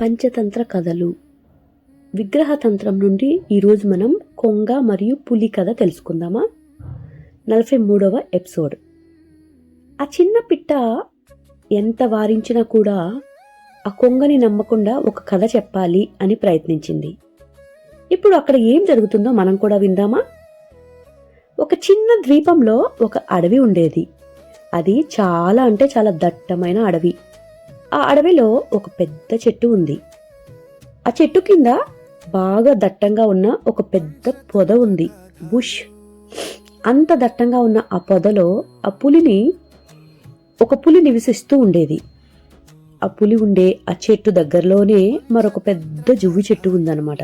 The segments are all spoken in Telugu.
పంచతంత్ర కథలు. విగ్రహతంత్రం నుండి ఈరోజు మనం కొంగ మరియు పులి కథ తెలుసుకుందామా? నలభై మూడవ ఎపిసోడ్. ఆ చిన్న పిట్ట ఎంత వారించినా కూడా ఆ కొంగని నమ్మకుండా ఒక కథ చెప్పాలి అని ప్రయత్నించింది. ఇప్పుడు అక్కడ ఏం జరుగుతుందో మనం కూడా విందామా? ఒక చిన్న ద్వీపంలో ఒక అడవి ఉండేది. అది చాలా అంటే చాలా దట్టమైన అడవి. ఆ అడవిలో ఒక పెద్ద చెట్టు ఉంది. ఆ చెట్టు కింద బాగా దట్టంగా ఉన్న ఒక పెద్ద పొద ఉంది. బుష్! అంత దట్టంగా ఉన్న ఆ పొదలో ఆ పులిని ఒక పులి నివసిస్తూ ఉండేది. ఆ పులి ఉండే ఆ చెట్టు దగ్గరలోనే మరొక పెద్ద జువ్వి చెట్టు ఉందన్నమాట.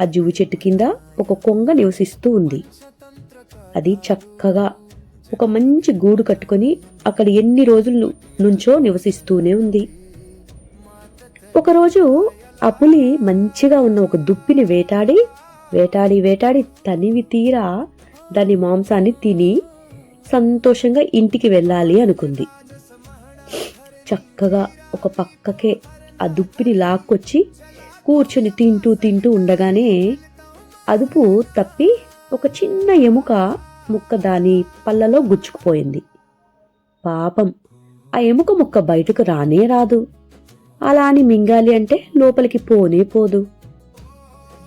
ఆ జువ్వి చెట్టు కింద ఒక కొంగ నివసిస్తూ ఉంది. అది చక్కగా ఒక మంచి గూడు కట్టుకొని అక్కడ ఎన్ని రోజులు నుంచో నివసిస్తూనే ఉంది. ఒకరోజు ఆ పులి మంచిగా ఉన్న ఒక దుప్పిని వేటాడి వేటాడి వేటాడి తనివి తీరా దాని మాంసాన్ని తిని సంతోషంగా ఇంటికి వెళ్ళాలి అనుకుంది. చక్కగా ఒక పక్కకే ఆ దుప్పిని లాక్కొచ్చి కూర్చొని తింటూ తింటూ ఉండగానే అదుపు తప్పి ఒక చిన్న ఎముక ముక్క దాని పళ్ళలో గుచ్చుకుపోయింది. పాపం ఆ ఎముక ముక్క బయటకు రానే రాదు. అలా అని మింగాలి అంటే లోపలికి పోనే పోదు.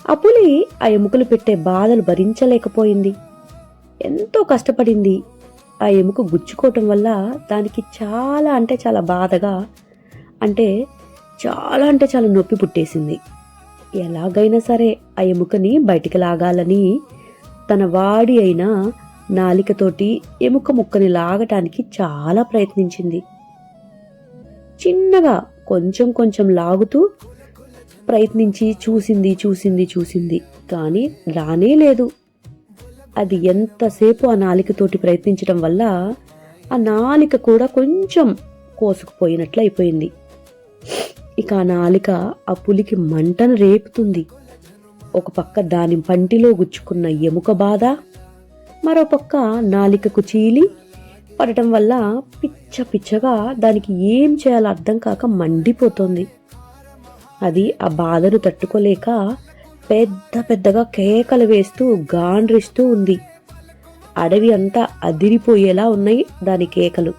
ఆ పులి ఆ ఎముకలు పెట్టే బాధలు భరించలేకపోయింది. ఎంతో కష్టపడింది ఆ ఎముక గుచ్చుకోవటం వల్ల దానికి చాలా అంటే చాలా బాధగా అంటే చాలా అంటే చాలా నొప్పి పుట్టేసింది. ఎలాగైనా సరే ఆ ఎముకని బయటికి లాగాలని తన వాడి అయిన నాలికతోటి ఎముక ముక్కని లాగటానికి చాలా ప్రయత్నించింది. చిన్నగా కొంచెం కొంచెం లాగుతూ ప్రయత్నించి చూసింది చూసింది చూసింది. కానీ రానే లేదు. అది ఎంతసేపు ఆ నాలికతోటి ప్రయత్నించడం వల్ల ఆ నాలిక కూడా కొంచెం కోసుకుపోయినట్లు అయిపోయింది. ఇక ఆ నాలిక ఆ పులికి మంటను రేపుతుంది. ఒక పక్క దాని పంటిలో గుచ్చుకున్న ఎముక బాధ మరో పక్క నాలికకు చీలి పడటం వల్ల పిచ్చ పిచ్చగా దానికి ఏం చేయాలో అర్థం కాక మండిపోతోంది. అది ఆ బాధను తట్టుకోలేక పెద్ద పెద్దగా కేకలు వేస్తూ గాండ్రిస్తూ ఉంది. అడవి అంతా అదిరిపోయేలా ఉన్నాయి దాని కేకలు.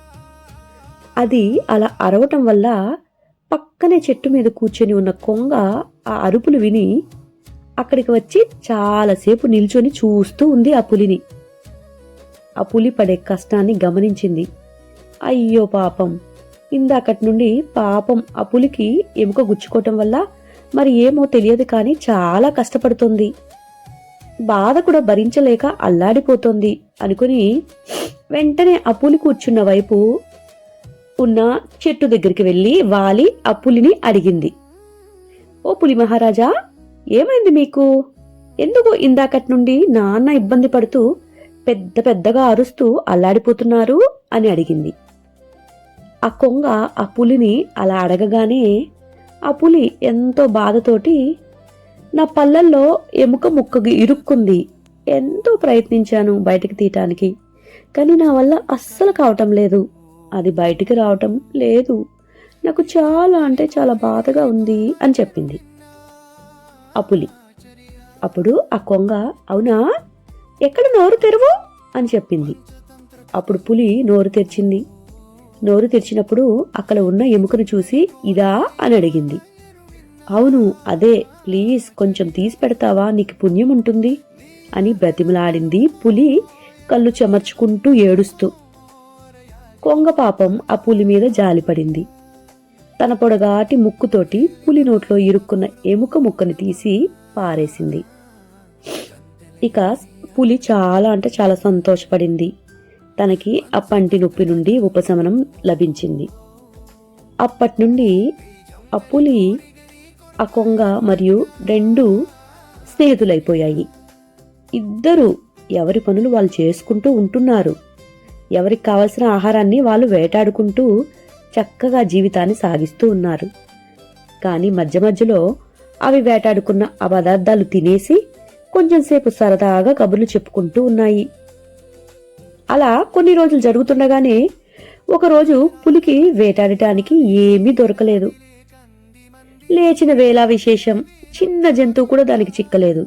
అది అలా అరవటం వల్ల పక్కనే చెట్టు మీద కూర్చొని ఉన్న కొంగ ఆ అరుపులు విని అక్కడికి వచ్చి చాలాసేపు నిల్చొని చూస్తూ ఉంది ఆ పులిని. ఆ పులి పడే కష్టాన్ని గమనించింది. అయ్యో పాపం. ఇందాకటి నుండి పాపం ఆ పులికి ఎముక గుచ్చుకోవటం వల్ల మరి ఏమో తెలియదు కానీ చాలా కష్టపడుతుంది. బాధ కూడా భరించలేక అల్లాడిపోతోంది అనుకుని వెంటనే ఆ పులి కూర్చున్న వైపు ఉన్న చెట్టు దగ్గరికి వెళ్ళి వాలి ఆ పులిని అడిగింది. ఓ పులి మహారాజా ఏమైంది మీకు? ఎందుకు ఇందాకటి నుండి నాన్న ఇబ్బంది పడుతూ పెద్ద పెద్దగా అరుస్తూ అల్లాడిపోతున్నారు అని అడిగింది. ఆ కొంగ ఆ పులిని అలా అడగగానే ఆ పులి ఎంతో బాధతోటి నా పళ్ళల్లో ఎముక ముక్కకి ఇరుక్కుంది. ఎంతో ప్రయత్నించాను బయటకు తీయటానికి కానీ నా వల్ల అస్సలు కావటం లేదు. అది బయటికి రావటం లేదు. నాకు చాలా అంటే చాలా బాధగా ఉంది అని చెప్పింది ఆ పులి. అప్పుడు ఆ కొంగ అవునా? ఎక్కడ నోరు తెరువు? అని చెప్పింది. అప్పుడు పులి నోరు తెరిచింది. నోరు తెరిచినప్పుడు అక్కడ ఉన్న ఎముకను చూసి ఇదా? అని అడిగింది. అవును అదే. ప్లీజ్ కొంచెం తీసి పెడతావా? నీకు పుణ్యం ఉంటుంది. అని బ్రతిమలాడింది పులి కళ్ళు చెమర్చుకుంటూ ఏడుస్తూ. కొంగ పాపం ఆ పులి మీద జాలిపడింది. తన పొడగాటి ముక్కుతోటి పులి నోట్లో ఇరుక్కున్న ఎముక ముక్కని తీసి పారేసింది. ఇక పులి చాలా అంటే చాలా సంతోషపడింది. తనకి ఆ పంటి నొప్పి నుండి ఉపశమనం లభించింది. అప్పటి నుండి ఆ పులి ఆ కొంగ మరియు రెండు స్నేహితులైపోయాయి. ఇద్దరు ఎవరి పనులు వాళ్ళు చేసుకుంటూ ఉంటున్నారు. ఎవరికి కావలసిన ఆహారాన్ని వాళ్ళు వేటాడుకుంటూ చక్కగా జీవితాన్ని సాగిస్తూ ఉన్నారు. కానీ మధ్య మధ్యలో అవి వేటాడుకున్న ఆ పదార్థాలు తినేసి కొంచెంసేపు సరదాగా కబుర్లు చెప్పుకుంటూ ఉన్నాయి. అలా కొన్ని రోజులు జరుగుతుండగానే ఒకరోజు పులికి వేటాడటానికి ఏమీ దొరకలేదు. లేచిన వేళ విశేషం చిన్న జంతువు కూడా దానికి చిక్కలేదు.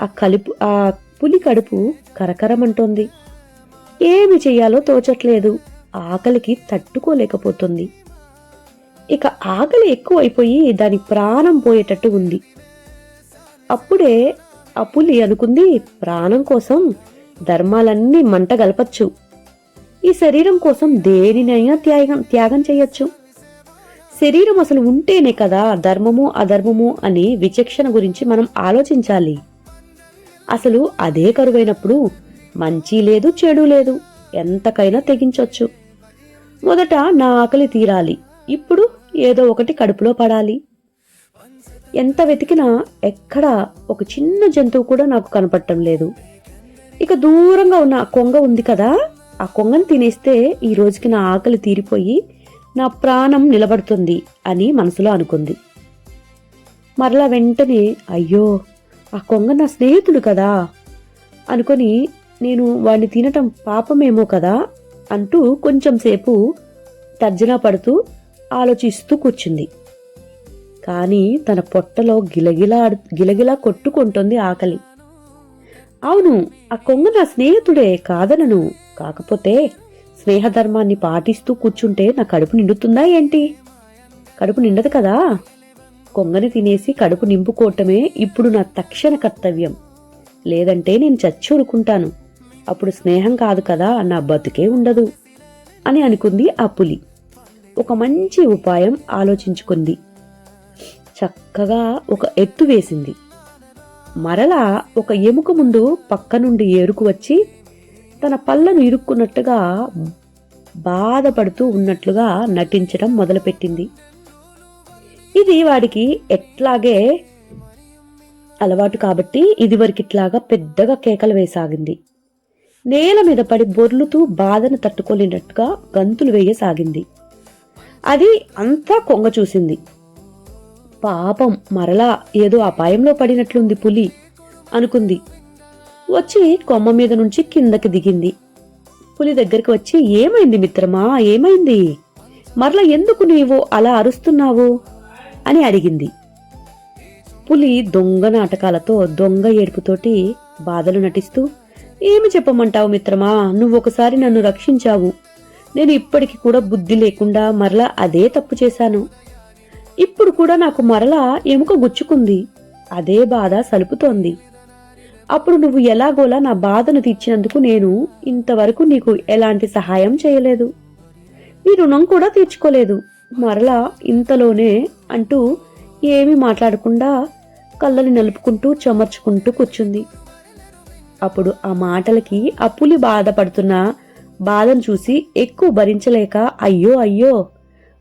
ఆ కలుపు ఆ పులి కడుపు కరకరమంటోంది. ఏమి చెయ్యాలో తోచట్లేదు. ఆకలికి తట్టుకోలేకపోతుంది. ఇక ఆకలి ఎక్కువైపోయి దాని ప్రాణం పోయేటట్టు ఉంది. అప్పుడే ఆ పులి అనుకుంది ప్రాణం కోసం ధర్మాలన్నీ మంట గలపచ్చు. ఈ శరీరం కోసం దేనినైనా త్యాగం త్యాగం చేయొచ్చు. శరీరం అసలు ఉంటేనే కదా ధర్మము అధర్మము అని విచక్షణ గురించి మనం ఆలోచించాలి. అసలు అదే కరువైనప్పుడు మంచి లేదు చెడు లేదు ఎంతకైనా తెగించొచ్చు. మొదట నా ఆకలి తీరాలి. ఇప్పుడు ఏదో ఒకటి కడుపులో పడాలి. ఎంత వెతికినా ఎక్కడ ఒక చిన్న జంతువు కూడా నాకు కనపడటం లేదు. ఇక దూరంగా ఉన్న ఆ కొంగ ఉంది కదా ఆ కొంగను తినేస్తే ఈ రోజుకి నా ఆకలి తీరిపోయి నా ప్రాణం నిలబడుతుంది అని మనసులో అనుకుంది. మరలా వెంటనే అయ్యో ఆ కొంగ నా స్నేహితుడు కదా అనుకొని నేను వాడిని తినటం పాపమేమో కదా అంటూ కొంచెం సేపు తర్జనా పడుతూ ఆలోచిస్తూ కూర్చుంది. కానీ తన పొట్టలో గిలగిలా గిలగిలా కొట్టుకుంటుంది ఆకలి. అవును ఆ కొంగ నా స్నేహితుడే కాదనను. కాకపోతే స్నేహధర్మాన్ని పాటిస్తూ కూర్చుంటే నా కడుపు నిండుతుందా ఏంటి? కడుపు నిండదు కదా? కొంగని తినేసి కడుపు నింపుకోవటమే ఇప్పుడు నా తక్షణ కర్తవ్యం. లేదంటే నేను చచ్చూరుకుంటాను అప్పుడు స్నేహం కాదు కదా నా బతుకే ఉండదు అని అనుకుంది ఆ పులి. ఒక మంచి ఉపాయం ఆలోచించుకుంది. చక్కగా ఒక ఎత్తు వేసింది. మరలా ఒక ఎముక ముందు పక్క నుండి ఏరుకు వచ్చి తన పళ్ళను ఇరుక్కున్నట్టుగా బాధపడుతూ ఉన్నట్లుగా నటించడం మొదలుపెట్టింది. ఇది వాడికి ఎట్లాగే అలవాటు కాబట్టి ఇదివరకిట్లాగా పెద్దగా కేకలు వేసాగింది నేల మీద పడి బొర్లుతూ బాధను తట్టుకోలేనట్టుగా గంతులు వేయసాగింది. అది అంతా కొంగ చూసింది. పాపం మరలా ఏదో అపాయంలో పడినట్లుంది పులి అనుకుంది. వచ్చి కొమ్మ మీద నుంచి కిందకి దిగింది. పులి దగ్గరికి వచ్చి ఏమైంది మిత్రమా? ఏమైంది? మరలా ఎందుకు నీవు అలా అరుస్తున్నావు? అని అడిగింది. పులి దొంగ నాటకాలతో దొంగ ఏడుపుతోటి బాధలు నటిస్తూ ఏమి చెప్పమంటావు మిత్రమా? నువ్వు ఒకసారి నన్ను రక్షించావు. నేను ఇప్పటికి కూడా బుద్ధి లేకుండా మరలా అదే తప్పు చేశాను. ఇప్పుడు కూడా నాకు మరలా ఎముక గుచ్చుకుంది. అదే బాధ సలుపుతోంది. అప్పుడు నువ్వు ఎలాగోలా నా బాధను తీర్చినందుకు నేను ఇంతవరకు నీకు ఎలాంటి సహాయం చేయలేదు. నీ రుణం కూడా తీర్చుకోలేదు. మరలా ఇంతలోనే అంటూ ఏమీ మాట్లాడకుండా కళ్ళని నలుపుకుంటూ చెమర్చుకుంటూ కూర్చుంది. అప్పుడు ఆ మాటలకి అప్పులి బాధపడుతున్న బాధను చూసి ఎక్కువ భరించలేక అయ్యో అయ్యో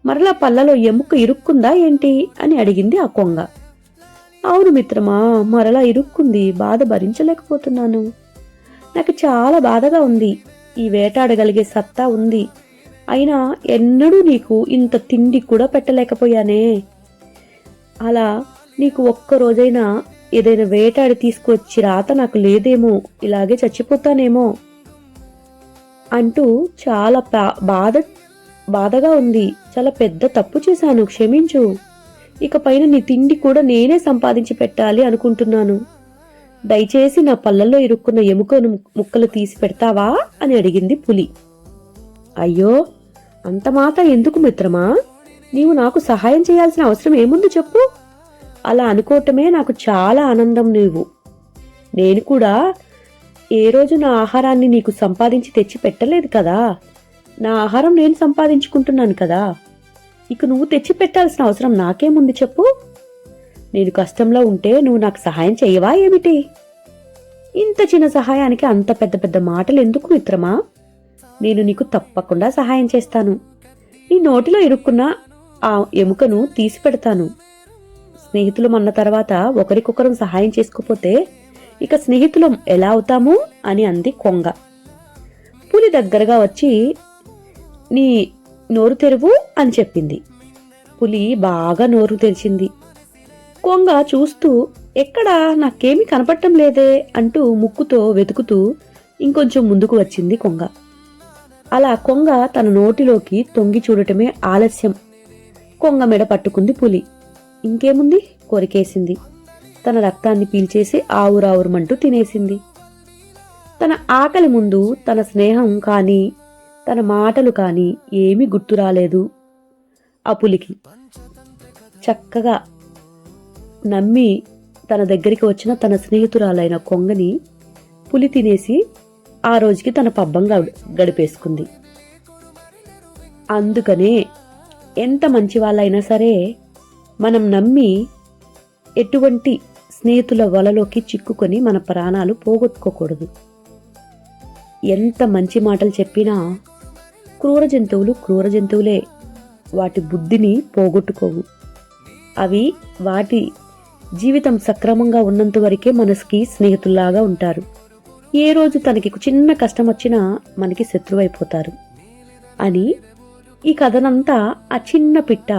మరలా పల్లలో ఎముక ఇరుక్కుందా ఏంటి అని అడిగింది ఆ కొంగ. అవును మిత్రమా మరలా ఇరుక్కుంది బాధ భరించలేకపోతున్నాను. నాకు చాలా బాధగా ఉంది ఈ వేటాడగలిగే సత్తా ఉంది. అయినా ఎన్నడూ నీకు ఇంత తిండి కూడా పెట్టలేకపోయానే. అలా నీకు ఒక్క రోజైనా ఏదైనా వేటాడి తీసుకొచ్చి రాత నాకు లేదేమో ఇలాగే చచ్చిపోతానేమో అంటూ చాలా పా- బాధ బాధగా ఉంది. చాలా పెద్ద తప్పు చేశాను. క్షమించు. ఇక పైన నీ తిండి కూడా నేనే సంపాదించి పెట్టాలి అనుకుంటున్నాను. దయచేసి నా పళ్ళల్లో ఇరుక్కున్న ఎముకను ముక్కలు తీసి పెడతావా? అని అడిగింది పులి. అయ్యో అంత మాట ఎందుకు మిత్రమా? నీవు నాకు సహాయం చేయాల్సిన అవసరం ఏముంది చెప్పు. అలా అనుకోవటమే నాకు చాలా ఆనందం నీవు. నేను కూడా ఏ రోజు నా ఆహారాన్ని నీకు సంపాదించి తెచ్చి పెట్టలేదు కదా? నా ఆహారం నేను సంపాదించుకుంటున్నాను కదా. ఇక నువ్వు తెచ్చి పెట్టాల్సిన అవసరం నాకేముంది చెప్పు? నేను కష్టంలో ఉంటే నువ్వు నాకు సహాయం చేయవా ఏమిటి? ఇంత చిన్న సహాయానికి అంత పెద్ద పెద్ద మాటలు ఎందుకు మిత్రమా? నేను నీకు తప్పకుండా సహాయం చేస్తాను. నీ నోటిలో ఇరుక్కున్న ఆ ఎముకను తీసి పెడతాను స్నేహితులం అన్న తర్వాత ఒకరికొకరం సహాయం చేసుకోపోతే ఇక స్నేహితులం ఎలా అవుతాము? అని అంది కొంగ. పులి దగ్గరగా వచ్చి నీ నోరు తెరువు అని చెప్పింది. పులి బాగా నోరు తెరిచింది. కొంగ చూస్తూ ఎక్కడా నాకేమీ కనపడటం లేదే అంటూ ముక్కుతో వెతుకుతూ ఇంకొంచెం ముందుకు వచ్చింది కొంగ. అలా కొంగ తన నోటిలోకి తొంగి చూడటమే ఆలస్యం. కొంగ మెడ పట్టుకుంది పులి. ఇంకేముంది? కొరికేసింది. తన రక్తాన్ని పీల్చేసి ఆవురావురమంటూ తినేసింది. తన ఆకలి ముందు తన స్నేహం కానీ తన మాటలు కానీ ఏమీ గుర్తు రాలేదు. ఆ పులికి చక్కగా నమ్మి తన దగ్గరికి వచ్చిన తన స్నేహితురాలైన కొంగని పులి తినేసి ఆ రోజుకి తన పబ్బం గడిపేసుకుంది. అందుకనే ఎంత మంచి వాళ్ళైనా సరే మనం నమ్మి ఎటువంటి స్నేహితుల వలలోకి చిక్కుకొని మన ప్రాణాలు పోగొట్టుకోకూడదు. ఎంత మంచి మాటలు చెప్పినా క్రూర జంతువులు క్రూర జంతువులే. వాటి బుద్ధిని పోగొట్టుకోవు. అవి వాటి జీవితం సక్రమంగా ఉన్నంత వరకే మనసుకి స్నేహితుల్లాగా ఉంటారు. ఏ రోజు తనకి చిన్న కష్టం వచ్చినా మనకి శత్రువైపోతారు. అని ఈ కథనంతా ఆ చిన్న పిట్ట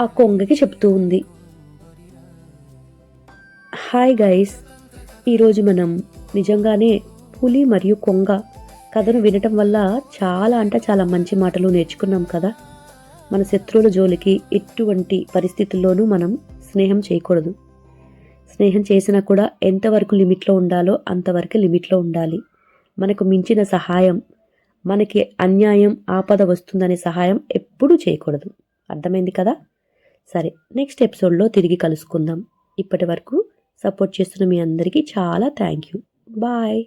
ఆ కొంగకి చెప్తూ ఉంది. హాయ్ గైస్ ఈరోజు మనం నిజంగానే పులి మరియు కొంగ కథను వినటం వల్ల చాలా అంటే చాలా మంచి మాటలు నేర్చుకున్నాం కదా. మన శత్రువుల జోలికి ఎటువంటి పరిస్థితుల్లోనూ మనం స్నేహం చేయకూడదు. స్నేహం చేసినా కూడా ఎంతవరకు లిమిట్లో ఉండాలో అంతవరకు లిమిట్లో ఉండాలి. మనకు మించిన సహాయం మనకి అన్యాయం ఆపద వస్తుందనే సహాయం ఎప్పుడూ చేయకూడదు. అర్థమైంది కదా? సరే నెక్స్ట్ ఎపిసోడ్లో తిరిగి కలుసుకుందాం. ఇప్పటి వరకు సపోర్ట్ చేస్తున్న మీ అందరికీ చాలా థ్యాంక్ యూ. బాయ్.